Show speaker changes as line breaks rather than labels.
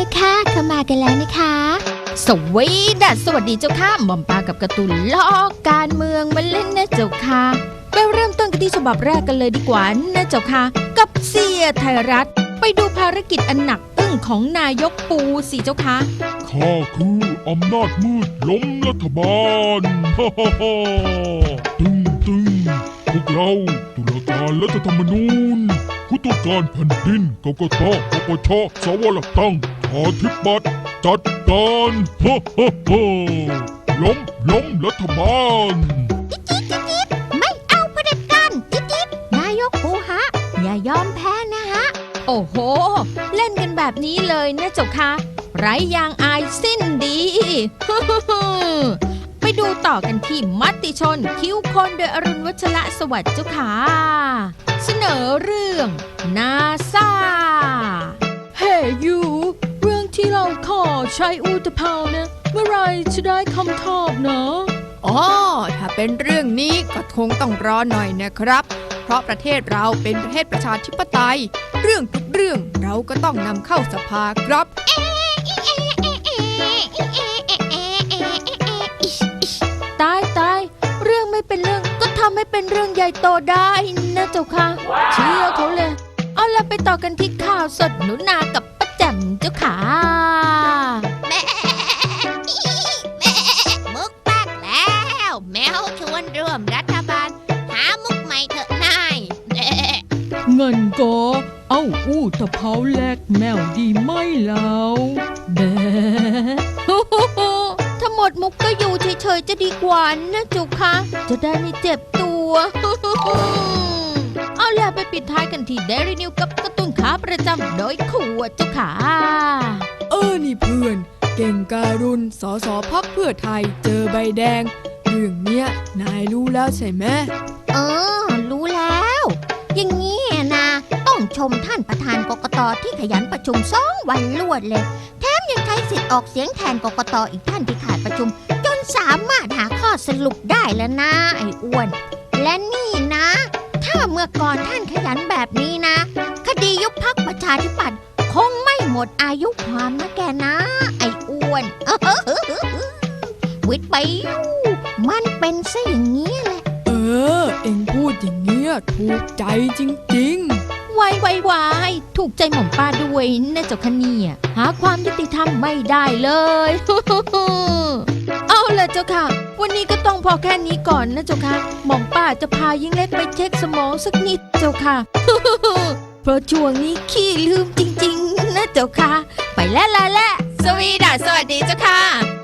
เข้ามากันแล้วนะคะ
สวีดัสสวัสดีเจ้าค่ะหม่อมปลากับการ์ตูนล้อการเมืองมาเล่นนะเจ้าค่ะไปเริ่มต้นกันที่ฉบับแรกกันเลยดีกว่านะเจ้าค่ะ กับเสียไทยรัฐ ไปดูภารกิจอันหนักอึ้งของนายกปูสิเจ้าค่ะ
ข้าคืออำนาจมืดล้มรัฐบาลฮ่าฮ่าฮ่าตึงตึงพวกเราตุลาการรัฐธรรมนูญผู้ตรวจการแผ่นดินกกตปปชสวรตั้ง ขอทิบัตรจัดการฮ่าฮ่าฮ่าล้มล้มรัฐบาล
ไม่เอาเผด็จการจิ๊ดจิ๊ดนายกปูฮะ อย่ายอมแพ้นะฮะ
โอ้โห เล่นกันแบบนี้เลยนะเจ้าค่ะไร้ยางอายสิ้นดี ไปดูต่อกันที่มติชนคิ้วคนโดยอรุณวัชระสวัสดิ์เจ้าค่ะ เสนอเรื่องนาซา ใช้อุตภาวนะ เมื่อไรจะได้คำตอบเนาะ
อ๋อถ้าเป็นเรื่องนี้ก็คงต้องรอหน่อยนะครับ เพราะประเทศเราเป็นประเทศประชาธิปไตย เรื่องทุกเรื่องเราก็ต้องนำเข้าสภาครับ
ตายตายเรื่องไม่เป็นเรื่องก็ทำให้เป็นเรื่องใหญ่โตได้นะเจ้าค่ะเชื่อเขาเลย เอาละไปต่อกันที่ข่าวสดหนุนากับป้าแจ่มเจ้าค่ะ
เงิ
นก็เอาอู้ตะเภาแลกแมวดีไม่แล้วแบถ้าหมดมุกก็อยู่เฉยๆจะดีกว่านะเจุกค่ะจะได้ไม่เจ็บตัว เอาล่ะไปปิดท้ายกันที่เดรินิวกับการ์ตูนขาประจำโดยขวดเจ้าขา
เออนี่เพื่อน เก่งการุณสอสอพักเพื่อไทยเจอใบแดง เรื่องเนี้ยนายรู้แล้วใช่ไหม
เออรู้แล้ว อย่างนี้นะ ต้องชมท่านประธานกกตที่ขยันประชุมสองวันรวดเลย แถมยังใช้สิทธิ์ออกเสียงแทนกกตอีกท่านที่ขาดประชุม จนสามารถหาข้อสรุปได้แล้วนะไอ้อ้วน และนี่นะ ถ้าเมื่อก่อนท่านขยันแบบนี้นะ คดียุบพักประชาธิปัตย์คงไม่หมดอายุความนะแกนะ ไอ้อ้วนวิทย์ไปมันเป็นซะอย่างนี้แหละ
ดอย่างเงี้ยถูกใจจริงๆ
วายวายวายถูกใจหม่อมป้าด้วยนะเจ้าคะเนี่ยหาความยุติธรรมไม่ได้เลย เอาละเจ้าค่ะ วันนี้ก็ต้องพอแค่นี้ก่อนนะเจ้าค่ะ หม่อมป้าจะพายิ่งเล็กไปเช็คสมองสักนิดเจ้าค่ะ เพราะช่วงนี้ขี้ลืมจริง ๆ นะเจ้าค่ะ ไปแล้วละละสวีดัสสวัสดีเจ้าค่ะ